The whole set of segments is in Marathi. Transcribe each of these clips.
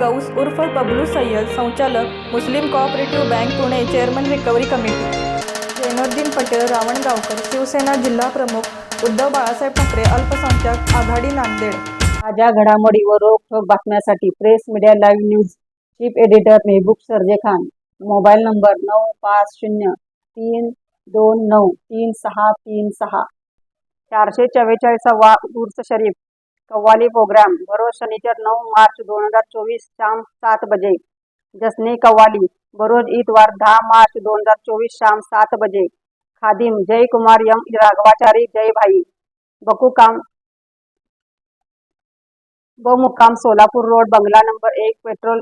गौस उर्फ बबलू सय्यद संचालक Muslim cooperative bank Pune chairman recovery committee. Zainuddin Patel Ravangaonkar Shivsena जिल्हा प्रमुख उद्धव बाळासाहेब ठाकरे अल्पसंख्याक आघाडी नांदेड. माझ्या घडामोडी व रोखठोक बातम्यासाठी press media live news chief editor Mehboob Sarje Khan. Mobile number नऊ पाच शून्य तीन दोन नऊ तीन सहा तीन सहा. चारशे चव्वेचाळीसावा उर्स शरीफ. कव्वाली प्रोग्राम. बरोज शनिचर नऊ मार्च दोन हजार चोवीस शाम सात बजे. जसनी कव्वाली. बरोज इतवार दहा मार्च दोन हजार चोवीस शाम सात बजे. खादिम. जय कुमार यम. राघवाचारी. जय भाई. बकुकाम. ब मुक्काम सोलापूर रोड बंगला नंबर एक पेट्रोल.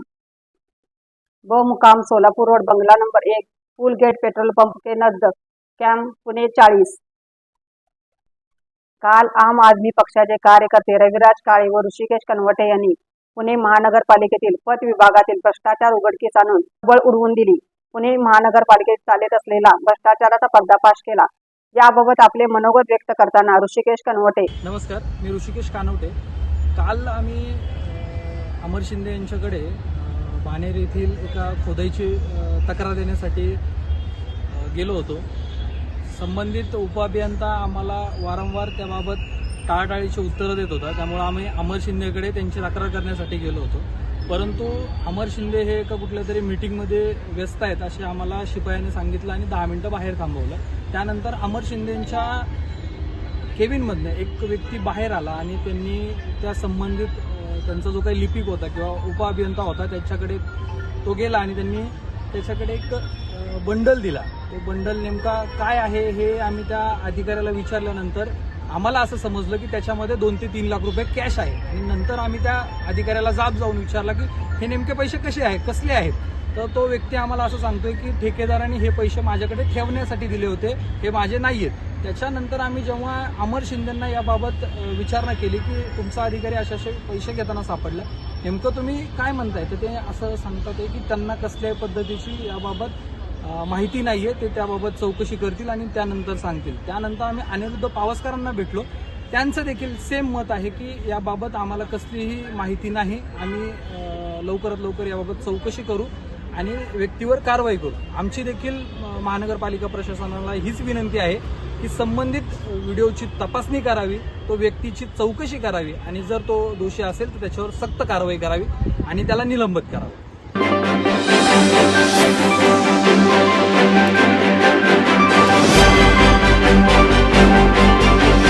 ब मुक्काम सोलापूर रोड बंगला नंबर एक पूल गेट पेट्रोल पंप के नजदीक कॅम्प पुणे चाळीस. काल आम आदमी पक्षाचे कार्यकर्ते रविराज काळे व ऋषिकेश कनवटे यांनी पुणे महानगरपालिकेतील पत विभागातील भ्रष्टाचार उघडकीस आणून बळ उडवून दिली. पुणे महानगरपालिकेत चालत असलेला भ्रष्टाचाराचा पर्दाफाश केला. याबाबत आपले मनोगत व्यक्त करताना ऋषिकेश कनवटे नमस्कार मी ऋषिकेश कानवटे. काल आम्ही अमर शिंदे यांच्याकडे बाणेर येथील एका खोदाईची तक्रार देण्यासाठी गेलो होतो. संबंधित उपअभियंता आम्हाला वारंवार त्याबाबत टाळाटाळीची उत्तरं देत होता. त्यामुळे आम्ही अमर शिंदेकडे त्यांची तक्रार करण्यासाठी गेलो होतो. परंतु अमर शिंदे हे एका कुठल्या तरी मिटिंगमध्ये व्यस्त आहेत असे आम्हाला शिपायाने सांगितलं आणि दहा मिनटं बाहेर थांबवलं. त्यानंतर अमर शिंदेंच्या केबिनमधनं एक व्यक्ती बाहेर आला आणि त्यांनी त्या संबंधित त्यांचा जो काही लिपिक होता किंवा उपअभियंता होता त्याच्याकडे तो गेला आणि त्यांनी त्याच्याकडे एक बंडल दिला. ते बंडल नेमका काय आहे हे आम्ही त्या अधिकाऱ्याला विचारल्यानंतर आम्हाला असं समजलं की त्याच्यामध्ये दोन ते तीन लाख रुपये कॅश आहे. आणि नंतर आम्ही त्या अधिकाऱ्याला जाब जाऊन विचारला की हे नेमके पैसे कसे आहेत कसले आहेत? तर तो व्यक्ती आम्हाला असं सांगतोय की ठेकेदारांनी हे पैसे माझ्याकडे ठेवण्यासाठी दिले होते हे माझे नाही आहेत त्याच्यानंतर आम्ही जेव्हा अमर शिंदेंना याबाबत विचारणा केली की तुमचा अधिकारी असे असे पैसे घेताना सापडला. नेमकं तुम्ही काय म्हणताय? तर ते असं सांगतात की त्यांना कसल्याही पद्धतीची याबाबत माहिती नाहीये ते त्याबाबत चौकशी करतील आणि त्यानंतर सांगतील. त्यानंतर आम्ही अनिरुद्ध पावसकरांना भेटलो. त्यांचं देखील सेम मत आहे की याबाबत आम्हाला कसलीही माहिती नाही आम्ही लवकरात लवकर याबाबत चौकशी करू आणि व्यक्तीवर कारवाई करू. आमची देखील महानगरपालिका प्रशासनाला हीच विनंती आहे की संबंधित व्हिडिओची तपासणी करावी तो व्यक्तीची चौकशी करावी आणि जर तो दोषी असेल तर त्याच्यावर सक्त कारवाई करावी आणि त्याला निलंबित करावं.